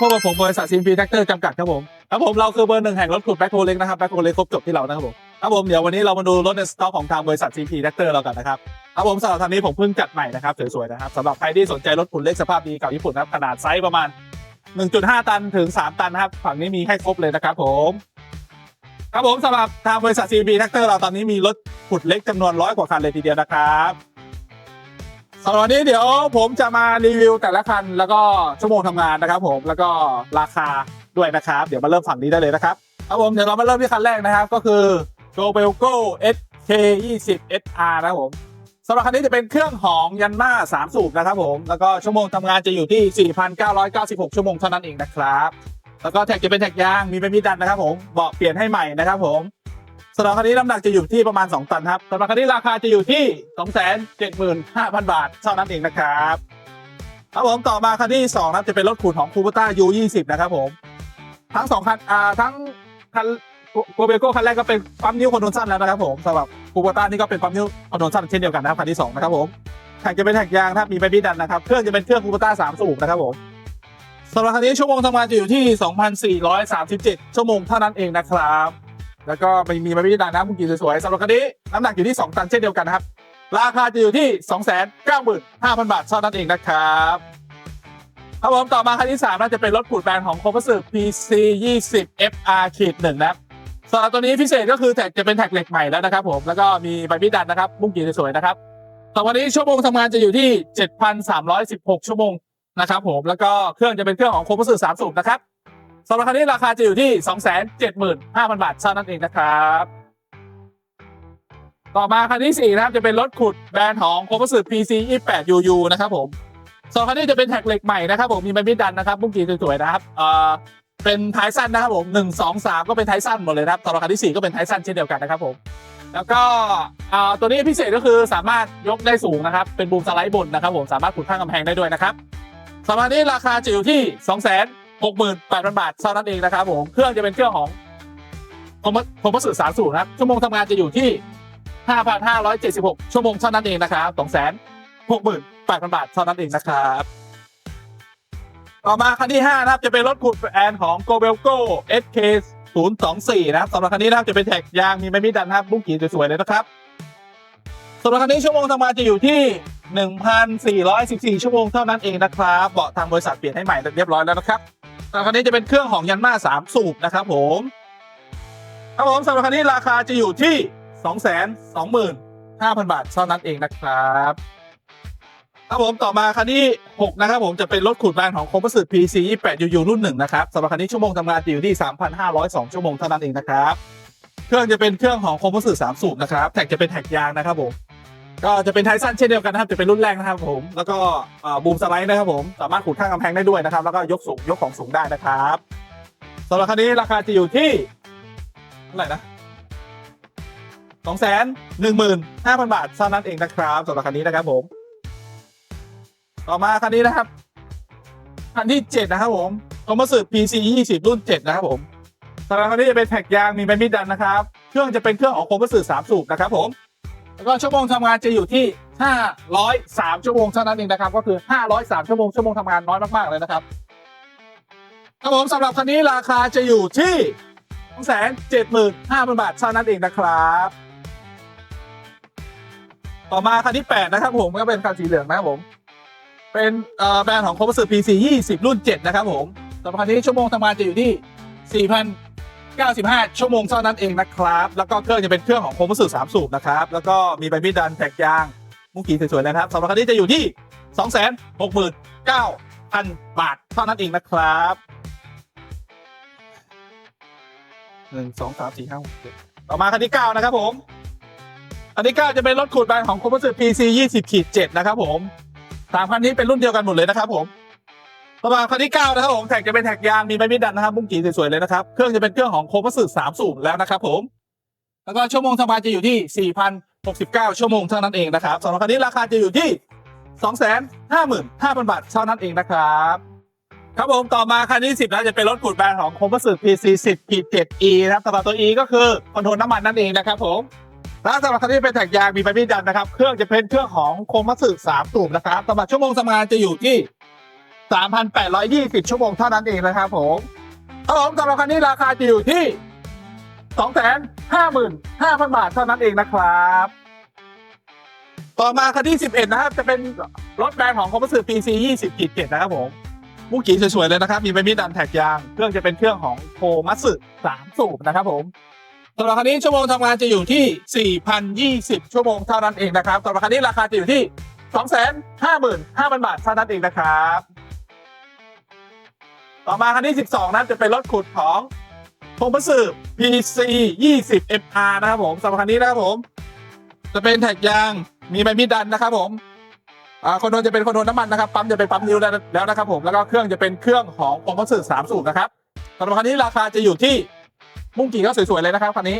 พบกับผมบริษัทซีพีแท็กเตอร์จำกัดครับผมครับผมเราคือเบอร์หนึ่งแห่งรถขุดแบ็คโฮเล็กนะครับแบ็คโฮเล็กครบจบที่เรานะครับผมครับผมเดี๋ยววันนี้เรามาดูรถในสต็อกของทางบริษัทซีพีแท็กเตอร์เรากันนะครับครับผมสำหรับคันนี้ผมเพิ่งจัดใหม่นะครับสวยๆนะครับสำหรับใครที่สนใจรถขุดเล็กสภาพดีเก่าญี่ปุ่นนะครับขนาดไซส์ประมาณ 1.5 ตันถึง 3 ตันนะครับฝั่งนี้มีให้ครบเลยนะครับผมครับผมสำหรับทางบริษัท CB Tractor เราตอนนี้มีรถขุดเล็กจำนวนร้อยกว่าคันเลยทีเดียวนะครับ สำหรับวันนี้เดี๋ยวผมจะมารีวิวแต่ละคัน แล้วก็ชั่วโมงทำงานนะครับ ผมแล้วก็ราคาด้วยนะครับ เดี๋ยวมาเริ่มฝั่งนี้ได้เลยนะครับครับผมเดี๋ยวเรามาเริ่มที่คันแรกนะครับ ก็คือ g o b e l g o SK 20 SR นะครับผมสำหรับคันนี้จะเป็นเครื่องของยันมา3สูบนะครับผมแล้วก็ชั่วโมงทำงานจะอยู่ที่ 4,996 ชั่วโมงเท่านั้นเองนะครับ แล้วก็แท็กจะเป็นแท็กยางมีเป็นมีดดันนะครับผมเบาะเปลี่ยนให้ใหม่นะครับผม สำหรับคันนี้น้ำหนักจะอยู่ที่ประมาณ 2 ตันครับสำหรับคันนี้ราคาจะอยู่ที่ 275,000 บาทเท่านั้นเองนะครับครับผมต่อมาคันที่2นะครับจะเป็นรถขูดของคูเปต้า U20 นะครับผม ทั้งสองคันอ่าทั้งคันโกเบโก้คันแรกก็เป็นปั๊มนิ้วคอนโทรลสั้นแล้วนะครับผมสำหรับคูเปต้านี่ก็เป็นปั๊มนิ้วคอนโทรลสั้นเช่นเดียวกันนะครับคันที่สองนะครับผมแท็กจะเป็นแท็กยางนะครับมีเป็นมีดดันนะครับเครื่องจะเป็นเครื่องคูเปต้าสามสูบนะครับผมสำหรับคันนี้ชั่วโมงทำงานจะอยู่ที่ 2,437 ชั่วโมงเท่านั้นเองนะครับ แล้วก็ไม่มีใบพิจารณาบุกี้สวยๆสำหรับคันนี้น้ำหนักอยู่ที่ 2 ตันเช่นเดียวกันนะครับ ราคาจะอยู่ที่ 295,000 บาทเท่านั้นเองนะครับครับผมต่อมาคันที่ 3 น่าจะเป็นรถขูดแบรนของโคมสึ PC 20 FR ขีดหนึ่งนะครับสำหรับตัวนี้พิเศษก็คือแท็กจะเป็นแท็กเหล็กใหม่แล้วนะครับผมแล้วก็มีใบพิจารณานะครับบุ้งกีสวยๆนะครับต่อวันนี้ชั่วโมงทำงานจะอยู่ที่ 7,316 ชั่วโมงนะครับผมแล้วก็เครื่องจะเป็นเครื่องของโคมสึสามสูบนะครับ สำหรับคันนี้ราคาจะอยู่ที่ 275,000 บาทเท่านั้นเองนะครับ ต่อมาคันที่ 4 นะครับจะเป็นรถขุดแบรนด์ของโคมสึ PC 28 UU นะครับผมสองคันนี้จะเป็นแท็กเหล็กใหม่นะครับผมมีไม้มิดดันนะครับบุ้งกีสวยๆนะครับเอ่อเป็นท้ายสั้นนะครับผม1 2 3 ก็เป็นท้ายสั้นหมดเลยนะครับสำหรับคันที่ 4 ก็เป็นท้ายสั้นเช่นเดียวกันนะครับผมแล้วก็เอ่อตัวนี้พิเศษก็คือสามารถยกได้สูงนะครับ เป็นบูมสไลด์บนนะครับผมสามารถขุดข้างกำแพงได้ด้วยนะครับสำหรับนี้ราคาจะอยู่ที่2 6 8 0 0 0 บาทเท่านั้นเองนะครับผมเครื่องจะเป็นเครื่องของผมผมสื่อสารสูงนะครับชั่วโมงทำงานจะอยู่ที่ 5,576 ชั่วโมงเท่านั้นเองนะครับ2 6 8 0 0 0 บาทเท่านั้นเองนะครับต่อมาคันที่ 5 นะครับจะเป็นรถขุดแอนของ g o b e l g o SK 024 นะครับสำหรับคันนี้นะครับจะเป็นแท็กยางมีไม้มีดันนะครับบุ้งกีสวยๆเลยนะครับสำหรับคันนี้ชั่วโมงทำงานจะอยู่ที่ 1,414 ชั่วโมงเท่านั้นเองนะครับ เบาะทางบริษัทเปลี่ยนให้ใหม่เรียบร้อยแล้วนะครับ สำหรับคันนี้จะเป็นเครื่องของยันมา3สูบนะครับผมครับผมสำหรับคันนี้ราคาจะอยู่ที่225,000บาทเท่านั้นเองนะครับครับผมต่อมาคันที่6นะครับผมจะเป็นรถขุดแบรนของคอมพิวเตอร์ PC 28 UU รุ่นหนึ่งนะครับสำหรับคันนี้ชั่วโมงทำงานจะอยู่ที่3,502 ชั่วโมงเท่านั้นเองนะครับ เครื่องจะเป็นเครื่องของคอมพิวเตอร์3สูบนะครับแท็กจะเป็นแท็กยางนะครับผม ก็จะเป็นไทสันเช่นเดียวกันนะครับจะเป็นรุ่นแรกนะครับผม แล้วก็บูมสไลด์นะครับผม สามารถขุดข้างกำแพงได้ด้วยนะครับ แล้วก็ยกสูงยกของสูงได้นะครับสำหรับคันนี้ราคาจะอยู่ที่เท่าไหร่นะสองแสนหนึ่งหมื่นห้าพันบาทเท่านั้นเองนะครับสำหรับคันนี้นะครับผม ต่อมาคันนี้นะครับคันที่เจ็ดนะครับผมคอมพิวเตอร์ PC 20รุ่น7นะครับผมสำหรับคันนี้จะเป็นแท็กยางมีใบมีดดันนะครับ เครื่องจะเป็นเครื่องของคอมพิวเตอร์3สูบนะครับผม แล้วก็ชั่วโมงทำงานจะอยู่ที่ 503 ชั่วโมงเท่านั้นเองนะครับ ก็คือ 503 ชั่วโมงชั่วโมงทำงานน้อยมากๆเลยนะครับครับผมสำหรับคันนี้ราคาจะอยู่ที่275,000 บาทเท่านั้นเองนะครับ ต่อมาคันที่ 8 นะครับผมก็เป็นคันสีเหลืองนะครับผม เป็นแบรนด์ของคอมพิวเตอร์ PC 20 รุ่น 7 นะครับผมสำหรับคันนี้ชั่วโมงทำงานจะอยู่ที่4,000 95 ชั่วโมงเท่านั้นเองนะครับ แล้วก็เครื่องจะเป็นเครื่องของโคมสึ3สูบนะครับ แล้วก็มีใบมีดดันแตกยาง มุกกีสวยๆนะครับสำหรับคันนี้จะอยู่ที่ 269,000 บาทเท่านั้นเองนะครับหนึ่งสองสามสี่ห้าหกเจ็ดต่อมาคันที่9นะครับผมคันที่9จะเป็นรถขูดแบนของโคมสึ PC 20ขีด7นะครับผมสามคันนี้เป็นรุ่นเดียวกันหมดเลยนะครับผม ต่อมาคันที่9นะครับผมแท็กจะเป็นแท็กยางมีใบมีดดันนะครับบุ้งกีสวยๆเลยนะครับเครื่องจะเป็นเครื่องของโคมัสึสามสูบแล้วนะครับผมแล้วก็ชั่วโมงทำงานจะอยู่ที่ 4,069 ชั่วโมงเท่านั้นเองนะครับสำหรับคันนี้ราคาจะอยู่ที่ 255,000 บาทเท่านั้นเองนะครับครับผมต่อมาคันที่ 10นะจะเป็นรถขูดแบรนด์ของโคมัสึ PC 10ขีด7 E นะครับสำหรับตัว E ก็คือคอนโทรลน้ำมันนั่นเองนะครับผมและสำหรับคันนี้เป็นแท็กยางมีใบมีดดันนะครับ เครื่องจะเป็นเครื่องของโคมัสึ3สูบนะครับสำหรับชั่วโมงทำงานจะอยู่ที่ 3,820 ชั่วโมงเท่านั้นเองนะครับผมครับผมสำหรับคันนี้ราคาจะอยู่ที่ 255,000 บาทเท่านั้นเองนะครับ ต่อมาคันที่ 11 นะครับ จะเป็นรถแบรนด์ของคอมพิวเตอร์ PC 20กิจ7นะครับผมมุกกีสวยๆเลยนะครับ มีใบมีดดันแท็กยาง เครื่องจะเป็นเครื่องของโคมัตสึ3สูบนะครับผมสำหรับคันนี้ชั่วโมงทำงานจะอยู่ที่ 4,020 ชั่วโมงเท่านั้นเองนะครับสำหรับคันนี้ราคาจะอยู่ที่ 255,000 บาทเท่านั้นเองนะครับ ต่อมาคันที่ 12นั้นจะเป็นรถขุดของโคมัตสึ PC 20 MR นะครับผมสำหรับคันนี้นะครับผม จะเป็นแท็กยางมีใบมีดดันนะครับผมคอนโทรลจะเป็นคอนโทรลน้ำมันนะครับปั๊มจะเป็นปั๊มนิ้วแล้วแล้วนะครับผมแล้วก็เครื่องจะเป็นเครื่องของคอมโพสิตสามสูบนะครับสำหรับคันนี้ราคาจะอยู่ที่มุ่งกี่ก็สวยๆเลยนะครับคันนี้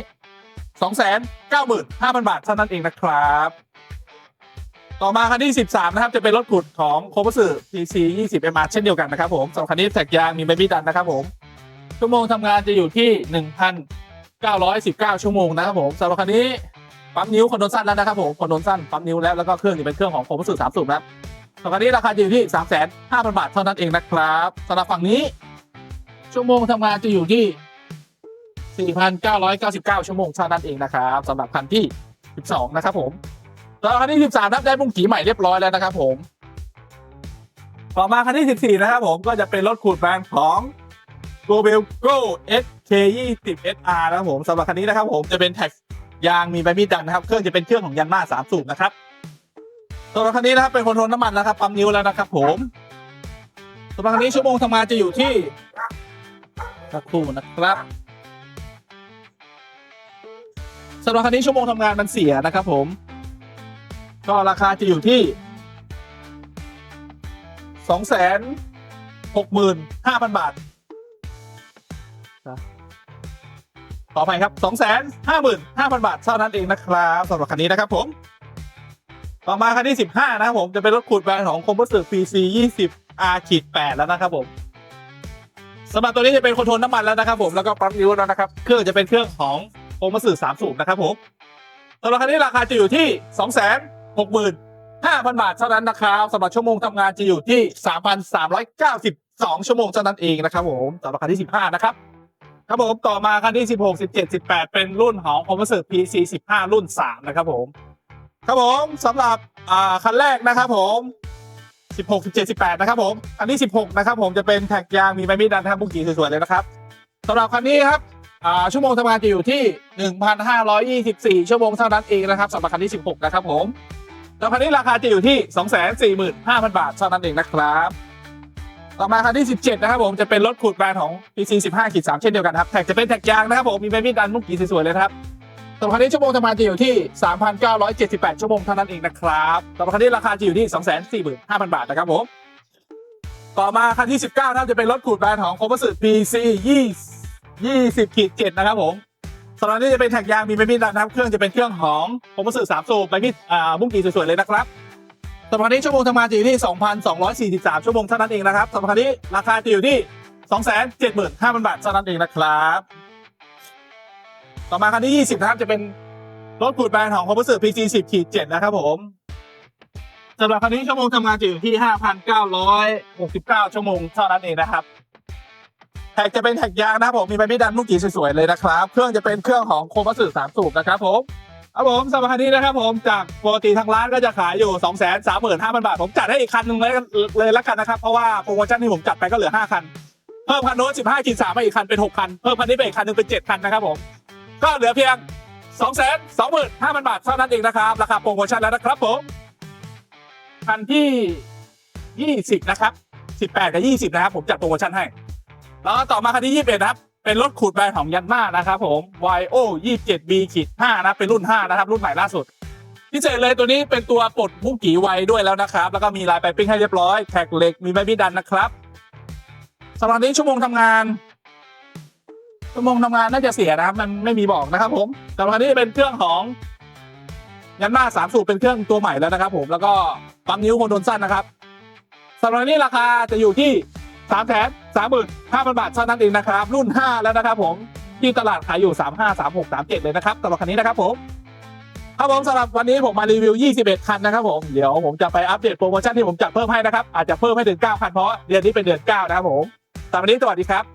สองแสนเก้าหมื่นห้าพันบาทเท่านั้นเองนะครับ ต่อมาคันที่สิบสามนะครับ จะเป็นรถขุดของโคมสึ PC 20 MR เช่นเดียวกันนะครับผมสำหรับคันนี้แท็กยางมีใบมีดดันนะครับผม ชั่วโมงทำงานจะอยู่ที่หนึ่งพันเก้าร้อยสิบเก้าชั่วโมงนะครับผมสำหรับคันนี้ปั๊มนิ้วคอนโดนสั้นแล้วนะครับผมคอนโดนสั้นปั๊มนิ้วแล้วแล้วก็เครื่องจะเป็นเครื่องของโคมสึสามสูบนะครับตอนนี้ราคาอยู่ที่สามแสนห้าพันบาทเท่านั้นเองนะครับสำหรับฝั่งนี้ ชั่วโมงทำงานจะอยู่ที่สี่พันเก้าร้อยเก้าสิบเก้าชั่วโมงเท่านั้นเองนะครับสำหรับคันที่สิบสองนะครับผม สำหรับคันที่สิบสามนับได้บุ้งกี่ใหม่เรียบร้อยแล้วนะครับผม ต่อมาคันที่สิบสี่นะครับผมก็จะเป็นรถขูดแบนของ g o b e l Go SK 20 SR นะครับผมสำหรับคันนี้นะครับผมจะเป็นแท็กยางมีใบมีดดันนะครับ เครื่องจะเป็นเครื่องของยันมาสามสูบนะครับตัวรถคันนี้นะครับเป็นคอนโทรลน้ำมันนะครับปั๊มนิ้วแล้วนะครับ ผมตัวรถคันนี้ชั่วโมงทำงานจะอยู่ที่สักครู่นะครับสำหรับคันนี้ชั่วโมงทำงานมันเสียนะครับผม ก็ราคาจะอยู่ที่สองแสนหกหมื่นห้าพันบาทขออภัยครับ 2 5 5 5 0 0 0 บาทเท่านั้นเองนะครับสำหรับคันนี้นะครับผม ต่อมาคันที่ 15 นะครับผมจะเป็นรถขูดแบรนด์ของคอมพิวเตอร์ PC 20 R ขีด8แล้วนะครับผมสำหรับตัวนี้จะเป็นคอนโทรลน้ำมันแล้วนะครับผมแล้วก็ปั๊มนิ้วแล้วนะครับ เครื่องจะเป็นเครื่องของคอมพิวเตอร์3สูบนะครับผมสำหรับคันนี้ราคาจะอยู่ที่2 6 5 0 0 0บาทเท่านั้นนะครับสำหรับชั่วโมงทำงานจะอยู่ที่3,392ชั่วโมงเท่านั้นเองนะครับผมสำหรับคันที่15นะครับครับผมต่อมาคันที่16 17 18เจ็ดสิบแปดเป็นรุ่นของ c o m p o s i t PC 15รุ่น3นะครับผมครับผมสำหรับอ่าคันแรกนะครับผม16 17 18 นะครับผมคันที่16 นะครับผมจะเป็นแท็กยางมีใบมีดดันนะครับบุกกีสวยๆเลยนะครับสำหรับคันนี้ครับอ่าชั่วโมงทำงานจะอยู่ที่ 1,524 ชั่วโมงเท่านั้นเองนะครับสำหรับคันที่ 16 นะครับผม แล้วคันนี้ราคาจะอยู่ที่ 245,000 บาทเท่านั้นเองนะครับ ต่อมาคันที่ 17 นะครับผมจะเป็นรถขูดแบรนด์ของ PC 15ขีด3เช่นเดียวกันครับ แท็กจะเป็นแท็กยางนะครับผมมีใบมีดดันมุกกีสวยๆเลยครับสำหรับคันนี้ชั่วโมงทำงานจะอยู่ที่ 3,978 ชั่วโมงเท่านั้นเองนะครับสำหรับคันนี้ราคาจะอยู่ที่ 245,000 บาทนะครับผม ต่อมาคันที่ 19 นะครับจะเป็นรถขูดแบรนด์ของ c o m p o s i t PC 20 20ขีด7นะครับผมำหรับนี้จะเป็นแท็กยางมีใบมีดดันนะครับ เครื่องจะเป็นเครื่องของ c o m p o s i t 3สูบใบมีดอ่ามุกกีสวยๆเลยนะครับสำหรับคันนี้ชั่วโมงทำงานจะอยู่ที่ 2,243 ชั่วโมงเท่านั้นเองนะครับสำหรับคันนี้ราคาจะอยู่ที่ 275,000 บาทเท่านั้นเองนะครับ ต่อมาคันที่ 20 นะครับจะเป็นรถขูดแบรนด์ของคอมพิวเตอร์ PC 10ขีด7นะครับผมสำหรับคันนี้ชั่วโมงทำงานจะอยู่ที่ 5,969 ชั่วโมงเท่านั้นเองนะครับ แท็กจะเป็นแท็กยางนะครับผมมีใบมีดดันลูกกีสวยๆเลยนะครับ เครื่องจะเป็นเครื่องของโคมัสึ3สูบนะครับผมครับผมสำหรับคันนี้นะครับผมจากปกติทางร้านก็จะขายอยู่ 2 3 5 0 0 0 บาท ผมจัดให้อีกคันหนึ่งเลยเลยละกันนะครับ เพราะว่าโปรโมชั่นที่ผมจัดไปก็เหลือ 5 คัน เพิ่มคันโน้น15ขีด3ไปอีกคันเป็น 6 คัน เพิ่มคันนี้ไปอีกคันหนึงเป็น 7 คันนะครับผม ก็เหลือเพียง 2 2 5 0 0 0 บาทเท่านั้นเองนะครับราคาโปรโมชั่นแล้วนะครับผมคันที่ 20 นะครับ 18 กับ 20 นะครับผมจัดโปรโมชั่นให้ แล้วต่อมาคันที่ 21 นะครับ เป็นรถขูดแบรนด์ของยันมานะครับผม YO 27B ขีด5นะ เป็นรุ่น 5 นะครับ รุ่นใหม่ล่าสุด พิเศษเลยตัวนี้เป็นตัวปลดมุกกี่ไวด้วยแล้วนะครับ แล้วก็มีลายไปปิ้งให้เรียบร้อย แท็กเหล็ก มีใบมีดดันนะครับสำหรับนี้ชั่วโมงทำงาน ชั่วโมงทำงานน่าจะเสียนะครับ มันไม่มีบอกนะครับผมสำหรับนี้เป็นเครื่องของยันมาสามสูบเป็นเครื่องตัวใหม่แล้วนะครับ ผม แล้วก็ปั๊มนิ้วโคนโดนสั้นนะครับสำหรับนี้ราคาจะอยู่ที่สามแสน สามหมื่นห้าพันบาทเท่านั้นเองนะครับ รุ่น 5 แล้วนะครับผมที่ตลาดขายอยู่ 3 5 3 6 3 7 เลยนะครับสำหรับคันนี้นะครับผมครับผมสำหรับวันนี้ผมมารีวิว 21 คันนะครับผมเดี๋ยวผมจะไปอัปเดตโปรโมชั่นที่ผมจัดเพิ่มให้นะครับอาจจะเพิ่มให้ถึง 9 คันเพราะเดือนนี้เป็นเดือน 9 นะครับผมสำหรับวันนี้สวัสดีครับ